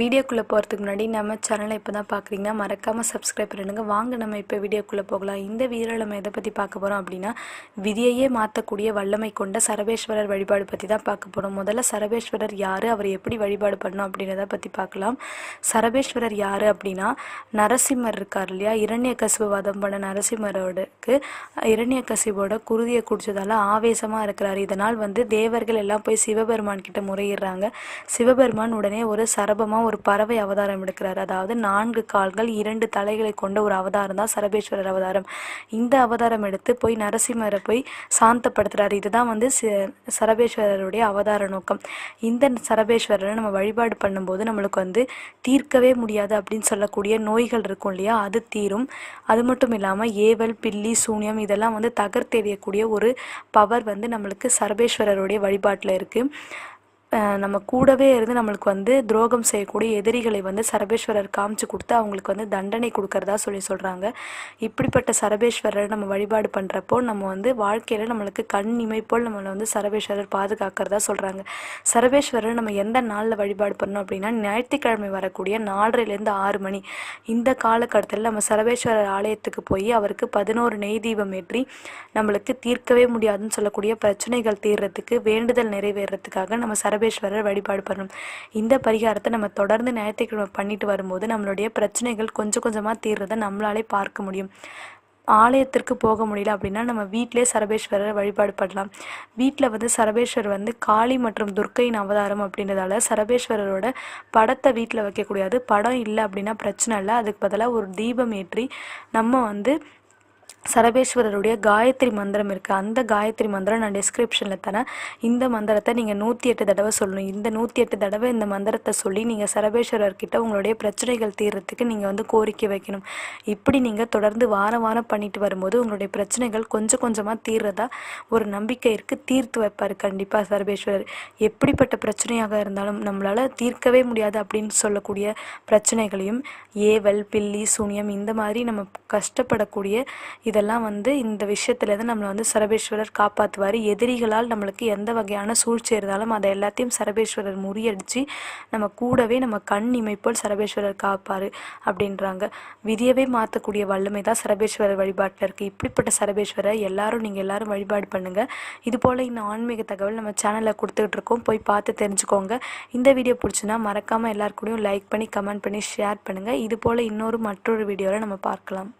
வீடியோக்குள்ளே போகிறதுக்கு முன்னாடி நம்ம சேனலை இப்போ தான் பார்க்குறீங்கன்னா மறக்காமல் சப்ஸ்கிரைப் பண்ணிடுங்க. வாங்க நம்ம இப்போ வீடியோக்குள்ளே போகலாம். இந்த வீடியோவில் நம்ம எதை பற்றி பார்க்க போகிறோம் அப்படின்னா விதியையே மாற்றக்கூடிய வல்லமை கொண்ட சரபேஸ்வரர் வழிபாடு பற்றி தான் பார்க்க போகிறோம் முதல்ல சரபேஸ்வரர் யார் அவர் எப்படி வழிபாடு பண்ணோம் அப்படின்றத பற்றி பார்க்கலாம். சரபேஸ்வரர் யார் அப்படின்னா நரசிம்மர் இருக்கார் இல்லையா? இரண்ய கசிவு வதம் பண்ண நரசிம்மரோடுக்கு இரண்ய கசிவோட குருதியை குடிச்சதால ஆவேசமாக இருக்கிறார். இதனால் வந்து தேவர்கள் எல்லாம் போய் சிவபெருமான் கிட்ட முறையிடுறாங்க. சிவபெருமான் உடனே ஒரு சரபமாக ஒரு பறவை அவதாரம் எடுக்கிறார். அதாவது நான்கு கால்கள் இரண்டு தலைகளை கொண்ட ஒரு அவதாரம் தான் சரபேஸ்வரர் அவதாரம். இந்த அவதாரம் எடுத்து போய் நரசிம்மரை போய் சாந்தப்படுத்துறாரு. இதுதான் வந்து சரபேஸ்வரருடைய அவதார நோக்கம். இந்த சரபேஸ்வரரை நம்ம வழிபாடு பண்ணும்போது நம்மளுக்கு வந்து தீர்க்கவே முடியாது அப்படின்னு சொல்லக்கூடிய நோய்கள் இருக்கும் இல்லையா? அது தீரும். அது மட்டும் இல்லாமல் ஏவல் பில்லி சூனியம் இதெல்லாம் வந்து தகர்த்தெறியக்கூடிய ஒரு பவர் வந்து நம்மளுக்கு சரபேஸ்வரருடைய வழிபாட்டில் இருக்குது நம்ம கூடவே இருந்து நம்மளுக்கு வந்து துரோகம் செய்யக்கூடிய எதிரிகளை வந்து சரபேஸ்வரர் காமிச்சு கொடுத்து அவங்களுக்கு வந்து தண்டனை கொடுக்கறதா சொல்லி சொல்கிறாங்க இப்படிப்பட்ட சரபேஸ்வரரை நம்ம வழிபாடு பண்ணுறப்போ நம்ம வந்து வாழ்க்கையில் நம்மளுக்கு கண் இமைப்போல் நம்மளை வந்து சரபேஸ்வரர் பாதுகாக்கிறதா சொல்கிறாங்க சரபேஸ்வரர் நம்ம எந்த நாளில் வழிபாடு பண்ணோம் அப்படின்னா ஞாயிற்றுக்கிழமை வரக்கூடிய நாலரைலேருந்து ஆறு மணி. இந்த காலகட்டத்தில் நம்ம சரபேஸ்வரர் ஆலயத்துக்கு போய் அவருக்கு பதினோரு நெய் தீபம் ஏற்றி நம்மளுக்கு தீர்க்கவே முடியாதுன்னு சொல்லக்கூடிய பிரச்சனைகள் தீர்றதுக்கு வேண்டுதல் நிறைவேறதுக்காக நம்ம சரபேஸ்வரர் வழிபாடு பண்ணணும் இந்த பரிகாரத்தை நம்ம தொடர்ந்து ஞாயிற்றுக்கிழமை பண்ணிட்டு வரும்போது நம்மளுடைய பிரச்சனைகள் கொஞ்சம் கொஞ்சமாக தீர்றதை நம்மளாலே பார்க்க முடியும். ஆலயத்திற்கு போக முடியல அப்படின்னா நம்ம வீட்டிலே சரபேஸ்வரரை வழிபாடு பண்ணலாம். வீட்டில் வந்து சரபேஸ்வரர் வந்து காளி மற்றும் துர்க்கையின் அவதாரம் அப்படின்றதால சரபேஸ்வரரோட படத்தை வீட்டில் வைக்கக்கூடாது படம் இல்லை அப்படின்னா பிரச்சனை இல்லை. அதுக்கு பதிலாக ஒரு தீபம் ஏற்றி நம்ம வந்து சரபேஸ்வரருடைய காயத்ரி மந்திரம் இருக்குது அந்த காயத்ரி மந்திரம் நான் டிஸ்கிரிப்ஷனில் தரேன். இந்த மந்திரத்தை நீங்கள் நூற்றி எட்டு தடவை சொல்லணும். இந்த நூற்றி எட்டு தடவை இந்த மந்திரத்தை சொல்லி நீங்கள் சரபேஸ்வரர்கிட்ட உங்களுடைய பிரச்சனைகள் தீர்றதுக்கு நீங்கள் வந்து கோரிக்கை வைக்கணும். இப்படி நீங்கள் தொடர்ந்து வாரம் வாரம் பண்ணிட்டு வரும்போது உங்களுடைய பிரச்சனைகள் கொஞ்சம் கொஞ்சமாக தீர்றதா ஒரு நம்பிக்கை இருக்குது தீர்த்து வைப்பார் கண்டிப்பாக சரபேஸ்வரர். எப்படிப்பட்ட பிரச்சனையாக இருந்தாலும் நம்மளால் தீர்க்கவே முடியாது அப்படின்னு சொல்லக்கூடிய பிரச்சனைகளையும் ஏவல் பில்லி சூனியம் இந்த மாதிரி நம்ம கஷ்டப்படக்கூடிய இதெல்லாம் வந்து இந்த விஷயத்துலேருந்து நம்மளை வந்து சரபேஸ்வரர் காப்பாற்றுவார் எதிரிகளால் நம்மளுக்கு எந்த வகையான சூழ்ச்சி இருந்தாலும் அதை எல்லாத்தையும் சரபேஸ்வரர் முறியடிச்சு நம்ம கூடவே நம்ம கண் இமைப்போல் சரபேஸ்வரர் காப்பார் அப்படின்றாங்க. விதியவே மாற்றக்கூடிய வல்லமை தான் சரபேஸ்வரர் வழிபாட்டில் இருக்குது இப்படிப்பட்ட சரபேஸ்வரர் எல்லாரும் நீங்கள் எல்லாரும் வழிபாடு பண்ணுங்கள் இது போல் இந்த ஆன்மீக தகவல் நம்ம சேனலில் கொடுத்துக்கிட்டு இருக்கோம். போய் பார்த்து தெரிஞ்சுக்கோங்க. இந்த வீடியோ பிடிச்சுன்னா மறக்காமல் எல்லாருக்கூடையும் லைக் பண்ணி கமெண்ட் பண்ணி ஷேர் பண்ணுங்கள் இது போல் இன்னொரு மற்றொரு வீடியோவில் நம்ம பார்க்கலாம்.